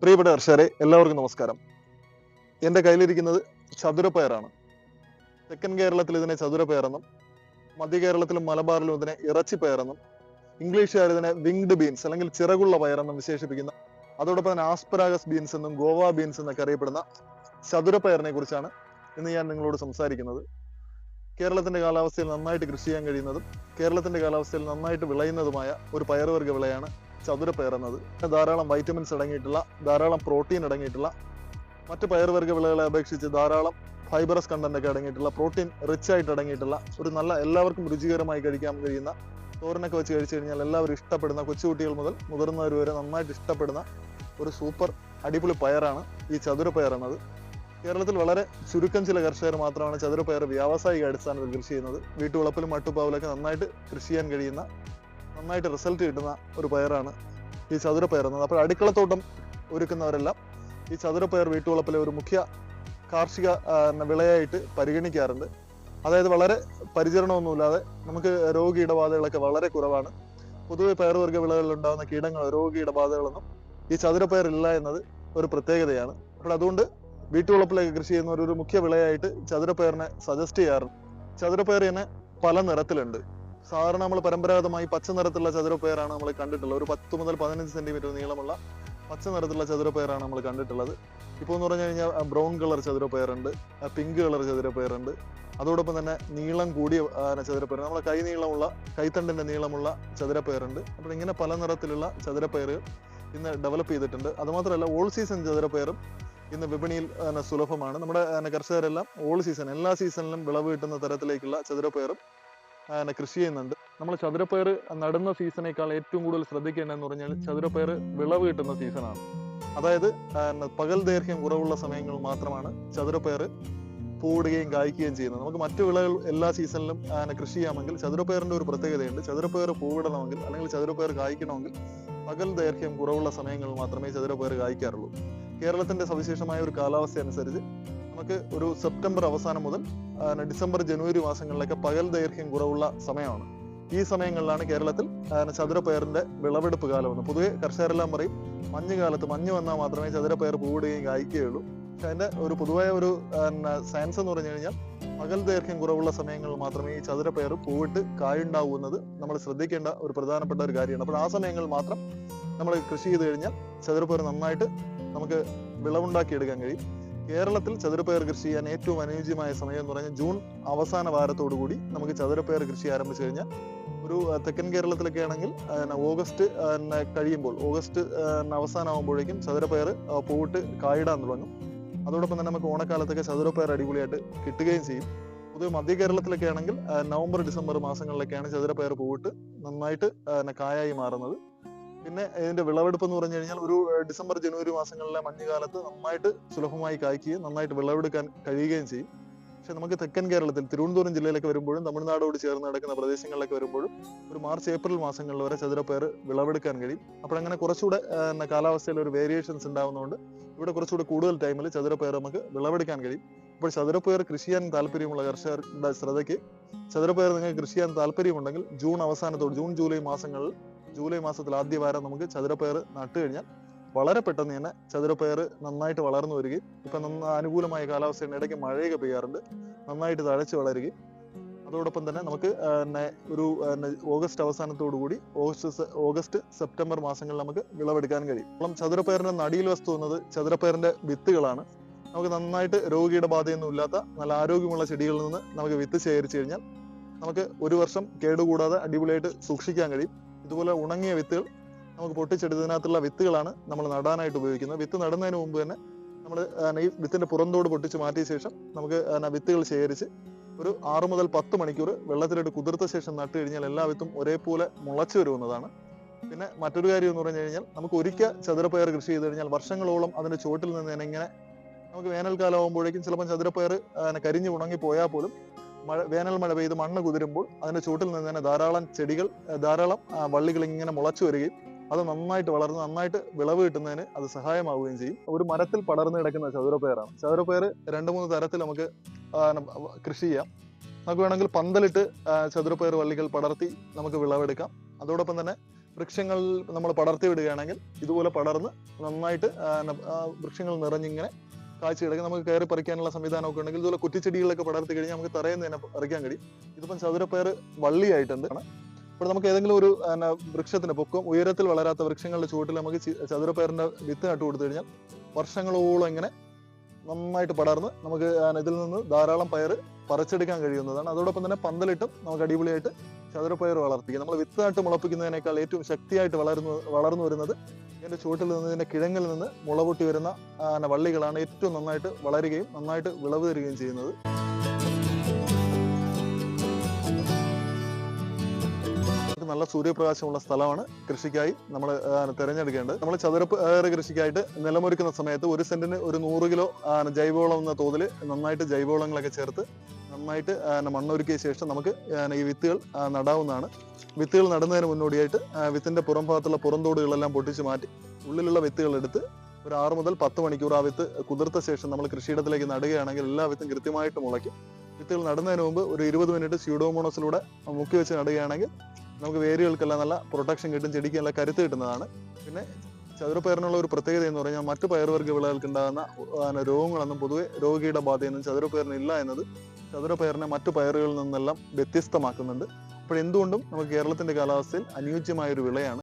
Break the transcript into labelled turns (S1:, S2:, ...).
S1: പ്രിയപ്പെട്ട കർഷകരെ എല്ലാവർക്കും നമസ്കാരം. എന്റെ കയ്യിലിരിക്കുന്നത് ചതുരപ്പയറാണ് തെക്കൻ കേരളത്തിൽ ഇതിനെ ചതുരപ്പയറെന്നും മധ്യ കേരളത്തിലും മലബാറിലും ഇതിനെ ഇറച്ചിപ്പയറെന്നും ഇംഗ്ലീഷുകാർ ഇതിനെ വിങ്ഡ് ബീൻസ് അല്ലെങ്കിൽ ചിറകുള്ള പയറെന്നും വിശേഷിപ്പിക്കുന്ന. അതോടൊപ്പം തന്നെ ആസ്പരാഗസ് ബീൻസ് എന്നും ഗോവ ബീൻസ് എന്നൊക്കെ അറിയപ്പെടുന്ന ചതുരപ്പയറിനെ കുറിച്ചാണ് ഇന്ന് ഞാൻ നിങ്ങളോട് സംസാരിക്കുന്നത്. കേരളത്തിന്റെ കാലാവസ്ഥയിൽ നന്നായിട്ട് കൃഷി ചെയ്യാൻ കഴിയുന്നതും കേരളത്തിന്റെ കാലാവസ്ഥയിൽ നന്നായിട്ട് വിളയുന്നതുമായ ഒരു പയറുവർഗ വിളയാണ് ചതുരപ്പയർ എന്നത്. ധാരാളം വൈറ്റമിൻസ് അടങ്ങിയിട്ടുള്ള ധാരാളം പ്രോട്ടീൻ അടങ്ങിയിട്ടുള്ള മറ്റ് പയർവർഗ വിളകളെ അപേക്ഷിച്ച് ധാരാളം ഫൈബറസ് കണ്ടന്റ് ഒക്കെ അടങ്ങിയിട്ടുള്ള പ്രോട്ടീൻ റിച്ച് ആയിട്ട് അടങ്ങിയിട്ടുള്ള ഒരു നല്ല എല്ലാവർക്കും രുചികരമായി കഴിക്കാൻ കഴിയുന്ന തോരനൊക്കെ വെച്ച് കഴിച്ചു കഴിഞ്ഞാൽ എല്ലാവരും ഇഷ്ടപ്പെടുന്ന കൊച്ചുകുട്ടികൾ മുതൽ മുതിർന്നവർ വരെ നന്നായിട്ട് ഇഷ്ടപ്പെടുന്ന ഒരു സൂപ്പർ അടിപൊളി പയറാണ് ഈ ചതുരപ്പയർ എന്നത്. കേരളത്തിൽ വളരെ ചുരുക്കം ചില കർഷകർ മാത്രമാണ് ചതുരപ്പയർ വ്യാവസായിക അടിസ്ഥാനത്തിൽ കൃഷി ചെയ്യുന്നത്. വീട്ടുവളപ്പിലും മട്ടുപ്പാവിലൊക്കെ നന്നായിട്ട് കൃഷി ചെയ്യാൻ കഴിയുന്ന നന്നായിട്ട് റിസൾട്ട് കിട്ടുന്ന ഒരു പയറാണ് ഈ ചതുരപ്പയർ എന്നത് അപ്പോൾ അടുക്കളത്തോട്ടം ഒരുക്കുന്നവരെല്ലാം ഈ ചതുരപ്പയർ വീട്ടുവളപ്പിലെ ഒരു മുഖ്യ കാർഷിക വിളയായിട്ട് പരിഗണിക്കാറുണ്ട്. അതായത് വളരെ പരിചരണമൊന്നുമില്ലാതെ നമുക്ക് രോഗീടബാധകളൊക്കെ വളരെ കുറവാണ്. പൊതുവെ പയറുവർഗ വിളകളിൽ ഉണ്ടാകുന്ന കീടങ്ങൾ രോഗീടബാധകളൊന്നും ഈ ചതുരപ്പയർ ഇല്ല എന്നത് ഒരു പ്രത്യേകതയാണ്. അപ്പോൾ അതുകൊണ്ട് വീട്ടുവളപ്പിലേക്ക് കൃഷി ചെയ്യുന്നവർ ഒരു മുഖ്യ വിളയായിട്ട് ചതുരപ്പയറിനെ സജസ്റ്റ് ചെയ്യാറുണ്ട്. ചതുരപ്പയർ തന്നെ പല നിറത്തിലുണ്ട്. സാധാരണ നമ്മൾ പരമ്പരാഗതമായി പച്ച നിറത്തിലുള്ള ചതുരപ്പയറാണ് നമ്മൾ കണ്ടിട്ടുള്ളത്. ഒരു പത്ത് മുതൽ പതിനഞ്ച് സെന്റിമീറ്റർ നീളമുള്ള പച്ച നിറത്തിലുള്ള ചതുരപ്പയറാണ് നമ്മൾ കണ്ടിട്ടുള്ളത്. ഇപ്പോൾ എന്ന് പറഞ്ഞു കഴിഞ്ഞാൽ ബ്രൗൺ കളർ ചതുരപ്പയറുണ്ട് പിങ്ക് കളർ ചതുരപ്പയറുണ്ട്. അതോടൊപ്പം തന്നെ നീളം കൂടിയ ചതുരപ്പയർ നമ്മളെ കൈ നീളമുള്ള കൈത്തണ്ടിന്റെ നീളമുള്ള ചതുരപ്പയറുണ്ട്. അപ്പോൾ ഇങ്ങനെ പല നിറത്തിലുള്ള ചതുരപ്പയറുകൾ ഇന്ന് ഡെവലപ്പ് ചെയ്തിട്ടുണ്ട്. അതുമാത്രമല്ല ഓൾ സീസൺ ചതുരപ്പയറും ഇന്ന് വിപണിയിൽ സുലഭമാണ്. നമ്മുടെ കർഷകരെല്ലാം ഓൾ സീസൺ എല്ലാ സീസണിലും വിളവ് കിട്ടുന്ന തരത്തിലേക്കുള്ള ചതുരപ്പയറും കൃഷി ചെയ്യുന്നുണ്ട്. നമ്മൾ ചതുരപ്പയർ നടുന്ന സീസണേക്കാൾ ഏറ്റവും കൂടുതൽ ശ്രദ്ധിക്കേണ്ടതെന്ന് പറഞ്ഞാൽ ചതുരപ്പയർ വിളവ് കിട്ടുന്ന സീസണാണ്. അതായത് പകൽ ദൈർഘ്യം കുറവുള്ള സമയങ്ങളിൽ മാത്രമാണ് ചതുരപ്പയർ പൂവിടുകയും കായ്ക്കുകയും ചെയ്യുന്നത്. നമുക്ക് മറ്റു വിളകൾ എല്ലാ സീസണിലും കൃഷി ചെയ്യാമെങ്കിൽ ചതുരപ്പയറിന്റെ ഒരു പ്രത്യേകതയുണ്ട്. ചതുരപ്പയർ പൂവിടണമെങ്കിൽ അല്ലെങ്കിൽ ചതുരപ്പയർ കായ്ക്കണമെങ്കിൽ പകൽ ദൈർഘ്യം കുറവുള്ള സമയങ്ങളിൽ മാത്രമേ ചതുരപ്പയർ കായ്ക്കാറുള്ളൂ. കേരളത്തിന്റെ സവിശേഷമായ ഒരു കാലാവസ്ഥ അനുസരിച്ച് നമുക്ക് ഒരു സെപ്റ്റംബർ അവസാനം മുതൽ ഡിസംബർ ജനുവരി മാസങ്ങളിലൊക്കെ പകൽ ദൈർഘ്യം കുറവുള്ള സമയമാണ്. ഈ സമയങ്ങളിലാണ് കേരളത്തിൽ ചതുരപ്പയറിന്റെ വിളവെടുപ്പ് കാലമെന്ന് പൊതുവെ കർഷകരെല്ലാം പറയും മഞ്ഞ് കാലത്ത് മഞ്ഞ് വന്നാൽ മാത്രമേ ചതുരപ്പയർ പൂവിടുകയും കായ്ക്കുകയുള്ളൂ. പക്ഷെ അതിന്റെ ഒരു പൊതുവായ ഒരു സയൻസ് എന്ന് പറഞ്ഞു കഴിഞ്ഞാൽ പകൽ ദൈർഘ്യം കുറവുള്ള സമയങ്ങളിൽ മാത്രമേ ഈ ചതുരപ്പയർ പൂവിട്ട് കായുണ്ടാവൂ എന്നത് നമ്മൾ ശ്രദ്ധിക്കേണ്ട ഒരു പ്രധാനപ്പെട്ട ഒരു കാര്യമാണ്. അപ്പോൾ ആ സമയങ്ങളിൽ മാത്രം നമ്മൾ കൃഷി ചെയ്ത് കഴിഞ്ഞാൽ ചതുരപ്പയർ നന്നായിട്ട് നമുക്ക് വിളവുണ്ടാക്കിയെടുക്കാൻ കഴിയും. കേരളത്തിൽ ചതുരപ്പയർ കൃഷി ചെയ്യാൻ ഏറ്റവും അനുയോജ്യമായ സമയം എന്ന് പറഞ്ഞാൽ ജൂൺ അവസാന വാരത്തോടു കൂടി നമുക്ക് ചതുരപ്പയർ കൃഷി ആരംഭിച്ചു കഴിഞ്ഞാൽ ഒരു തെക്കൻ കേരളത്തിലൊക്കെ ആണെങ്കിൽ ഓഗസ്റ്റ് കഴിയുമ്പോൾ ഓഗസ്റ്റ് അവസാനമാകുമ്പോഴേക്കും ചതുരപ്പയർ പോയിട്ട് കായിടാൻ തുടങ്ങും. അതോടൊപ്പം തന്നെ നമുക്ക് ഓണക്കാലത്തൊക്കെ ചതുരപ്പയർ അടിപൊളിയായിട്ട് കിട്ടുകയും ചെയ്യും. പൊതുവെ മധ്യ കേരളത്തിലൊക്കെ ആണെങ്കിൽ നവംബർ ഡിസംബർ മാസങ്ങളിലൊക്കെയാണ് ചതുരപ്പയർ പൂവിട്ട് നന്നായിട്ട് കായായി മാറുന്നത്. പിന്നെ ഇതിന്റെ വിളവെടുപ്പ് എന്ന് പറഞ്ഞു കഴിഞ്ഞാൽ ഒരു ഡിസംബർ ജനുവരി മാസങ്ങളിലെ മഞ്ഞുകാലത്ത് നന്നായിട്ട് സുലഭമായി കായ്ക്കുകയും നന്നായിട്ട് വിളവെടുക്കാൻ കഴിയുകയും ചെയ്യും. പക്ഷെ നമുക്ക് തെക്കൻ കേരളത്തിൽ തിരുവനന്തപുരം ജില്ലയിലൊക്കെ വരുമ്പോഴും തമിഴ്നാടോട് ചേർന്ന് നടക്കുന്ന പ്രദേശങ്ങളിലൊക്കെ വരുമ്പോഴും ഒരു മാർച്ച് ഏപ്രിൽ മാസങ്ങളിൽ വരെ ചതുരപ്പയർ വിളവെടുക്കാൻ കഴിയും. അപ്പോൾ അങ്ങനെ കുറച്ചുകൂടെ കാലാവസ്ഥയിൽ ഒരു വേരിയേഷൻസ് ഉണ്ടാകുന്നതുകൊണ്ട് ഇവിടെ കുറച്ചുകൂടെ കൂടുതൽ ടൈമിൽ ചതുരപ്പയർ നമുക്ക് വിളവെടുക്കാൻ കഴിയും. അപ്പോൾ ചതുരപ്പയർ കൃഷി ചെയ്യാൻ താല്പര്യമുള്ള കർഷകരുടെ ശ്രദ്ധയ്ക്ക് ചതുരപ്പയർ നിങ്ങൾക്ക് കൃഷി ചെയ്യാൻ താല്പര്യമുണ്ടെങ്കിൽ ജൂൺ അവസാനത്തോട് ജൂൺ ജൂലൈ മാസങ്ങളിൽ ജൂലൈ മാസത്തിൽ ആദ്യ വാരം നമുക്ക് ചതുരപ്പയർ നട്ടു കഴിഞ്ഞാൽ വളരെ പെട്ടെന്ന് തന്നെ ചതുരപ്പയർ നന്നായിട്ട് വളർന്നു വരികയും ഇപ്പം നന്ന അനുകൂലമായ കാലാവസ്ഥയുടെ ഇടയ്ക്ക് മഴയൊക്കെ പെയ്യാറുണ്ട്. നന്നായിട്ട് തഴച്ച് വളരുകയും. അതോടൊപ്പം തന്നെ നമുക്ക് ഒരു ഓഗസ്റ്റ് അവസാനത്തോടു കൂടി ഓഗസ്റ്റ് ഓഗസ്റ്റ് സെപ്റ്റംബർ മാസങ്ങളിൽ നമുക്ക് വിളവെടുക്കാൻ കഴിയും. അപ്പം ചതുരപ്പയറിന്റെ നടിയിൽ വസ്തു എന്നത് ചതുരപ്പയറിന്റെ വിത്തുകളാണ്. നമുക്ക് നന്നായിട്ട് രോഗിയുടെ ബാധയൊന്നും ഇല്ലാത്ത നല്ല ആരോഗ്യമുള്ള ചെടികളിൽ നിന്ന് നമുക്ക് വിത്ത് ശേഖരിച്ചു കഴിഞ്ഞാൽ നമുക്ക് ഒരു വർഷം കേടുകൂടാതെ അടിപൊളിയായിട്ട് സൂക്ഷിക്കാൻ കഴിയും. ഇതുപോലെ ഉണങ്ങിയ വിത്തുകൾ നമുക്ക് പൊട്ടിച്ചെടുത്തതിനകത്തുള്ള വിത്തുകളാണ് നമ്മൾ നടാനായിട്ട് ഉപയോഗിക്കുന്നത്. വിത്ത് നടുന്നതിന് മുമ്പ് തന്നെ നമ്മൾ ഈ വിത്തിന്റെ പുറന്തോട് പൊട്ടിച്ച് മാറ്റിയ ശേഷം നമുക്ക് വിത്തുകൾ ശേഖരിച്ച് ഒരു ആറ് മുതൽ പത്ത് മണിക്കൂർ വെള്ളത്തിലിട്ട് കുതിർത്ത ശേഷം നട്ടു കഴിഞ്ഞാൽ എല്ലാ വിത്തും ഒരേപോലെ മുളച്ചു വരുന്നതാണ് പിന്നെ മറ്റൊരു കാര്യം എന്ന് പറഞ്ഞു കഴിഞ്ഞാൽ നമുക്ക് ഒരിക്കൽ ചതുരപ്പയർ കൃഷി ചെയ്ത് കഴിഞ്ഞാൽ വർഷങ്ങളോളം അതിന്റെ ചുവട്ടിൽ നിന്ന് ഇങ്ങനെ നമുക്ക് വേനൽക്കാലം ആകുമ്പോഴേക്കും ചിലപ്പോൾ ചതുരപ്പയർ കരിഞ്ഞ് ഉണങ്ങി പോയാൽ പോലും മഴ വേനൽ മഴ പെയ്ത് മണ്ണ് കുതിരുമ്പോൾ അതിന്റെ ചുവട്ടിൽ നിന്ന് തന്നെ ധാരാളം ചെടികൾ ധാരാളം വള്ളികൾ ഇങ്ങനെ മുളച്ചു വരികയും അത് നന്നായിട്ട് വളർന്ന് നന്നായിട്ട് വിളവ് കിട്ടുന്നതിന് അത് സഹായമാവുകയും ചെയ്യും. ഒരു മരത്തിൽ പടർന്നു കിടക്കുന്ന ചതുരപ്പയറാണ് ചതുരപ്പയർ രണ്ട് മൂന്ന് തരത്തിൽ നമുക്ക് കൃഷി ചെയ്യാം. നമുക്ക് വേണമെങ്കിൽ പന്തലിട്ട് ചതുരപ്പയർ വള്ളികൾ പടർത്തി നമുക്ക് വിളവെടുക്കാം. അതോടൊപ്പം തന്നെ വൃക്ഷങ്ങൾ നമ്മൾ പടർത്തി വിടുകയാണെങ്കിൽ ഇതുപോലെ പടർന്ന് നന്നായിട്ട് വൃക്ഷങ്ങൾ നിറഞ്ഞിങ്ങനെ കാഴ്ച നമുക്ക് കയറി പറിക്കാനുള്ള സംവിധാനമൊക്കെ ഉണ്ടെങ്കിൽ ഇതുപോലെ കുറ്റിച്ചെടികളൊക്കെ പടർത്തി കഴിഞ്ഞാൽ നമുക്ക് തറയിൽ നിന്ന് തന്നെ പറിക്കാൻ കഴിയും. ഇതിപ്പം ചതുരപ്പയർ വള്ളിയായിട്ടുണ്ട്. അപ്പോൾ നമുക്ക് ഏതെങ്കിലും ഒരു വൃക്ഷത്തിന് പൊക്കം ഉയരത്തിൽ വളരാത്ത വൃക്ഷങ്ങളുടെ ചുവട്ടിൽ നമുക്ക് ചതുരപ്പയറിന്റെ വിത്ത് നട്ടു കൊടുത്തു കഴിഞ്ഞാൽ വർഷങ്ങളോളം ഇങ്ങനെ നന്നായിട്ട് പടർന്ന് നമുക്ക് ഇതിൽ നിന്ന് ധാരാളം പയർ പറിച്ചെടുക്കാൻ കഴിയുന്നതാണ്. അതോടൊപ്പം തന്നെ പന്തലിട്ടും നമുക്ക് അടിപൊളിയായിട്ട് ചതുരപ്പയർ വളർത്തിക്കുക നമ്മൾ വിത്ത് നട്ട് മുളപ്പിക്കുന്നതിനേക്കാൾ ഏറ്റവും ശക്തിയായിട്ട് വളർന്നു വളർന്നു വരുന്നത് ഇതിന്റെ ചുവട്ടിൽ നിന്ന് ഇതിന്റെ കിഴങ്ങിൽ നിന്ന് മുളപൊട്ടി വരുന്ന വള്ളികളാണ് ഏറ്റവും നന്നായിട്ട് വളരുകയും നന്നായിട്ട് വിളവ് തരികയും ചെയ്യുന്നത്. നല്ല സൂര്യപ്രകാശമുള്ള സ്ഥലമാണ്. കൃഷിക്കായി നമ്മൾ തിരഞ്ഞെടുക്കേണ്ടത്. നമ്മൾ ചതുരപ്പ് കൃഷിക്കായിട്ട് നിലമൊരുക്കുന്ന സമയത്ത് ഒരു സെന്റിന് ഒരു നൂറ് കിലോ ജൈവവളം എന്ന തോതിൽ നന്നായിട്ട് ജൈവവളങ്ങളൊക്കെ ചേർത്ത് നന്നായിട്ട് മണ്ണൊരുക്കിയ ശേഷം നമുക്ക് ഈ വിത്തുകൾ നടാവുന്നതാണ്. വിത്തുകൾ നടുന്നതിന് മുന്നോടിയായിട്ട് വിത്തിന്റെ പുറം ഭാഗത്തുള്ള പുറന്തോടുകളെല്ലാം പൊട്ടിച്ച് മാറ്റി ഉള്ളിലുള്ള വിത്തുകൾ എടുത്ത് ഒരു ആറ് മുതൽ പത്ത് മണിക്കൂർ ആ വിത്ത് കുതിർത്ത ശേഷം നമ്മൾ കൃഷിയിടത്തിലേക്ക് നടുകയാണെങ്കിൽ എല്ലാ വിത്തും കൃത്യമായിട്ട് മുളയ്ക്കും. വിത്തുകൾ നടുന്നതിന് മുമ്പ് ഒരു ഇരുപത് മിനിറ്റ് സ്യൂഡോമോണസിലൂടെ മുക്കി വെച്ച് നടുകയാണെങ്കിൽ നമുക്ക് വേരുകൾക്കെല്ലാം നല്ല പ്രൊട്ടക്ഷൻ കിട്ടും ചെടിക്ക് നല്ല കരുത്ത് കിട്ടുന്നതാണ്. പിന്നെ ചതുരപ്പയറിനുള്ള ഒരു പ്രത്യേകത എന്ന് പറഞ്ഞാൽ മറ്റു പയർവർഗ വിളകൾക്ക് ഉണ്ടാകുന്ന രോഗങ്ങളൊന്നും പൊതുവെ രോഗിയുടെ ബാധയൊന്നും ചതുരപ്പയറിന് ഇല്ല എന്നത് ചതുരപ്പയറിനെ മറ്റു പയറുകളിൽ നിന്നെല്ലാം വ്യത്യസ്തമാക്കുന്നുണ്ട്. അപ്പോൾ എന്തുകൊണ്ടും നമുക്ക് കേരളത്തിന്റെ കാലാവസ്ഥയിൽ അനുയോജ്യമായ ഒരു വിളയാണ്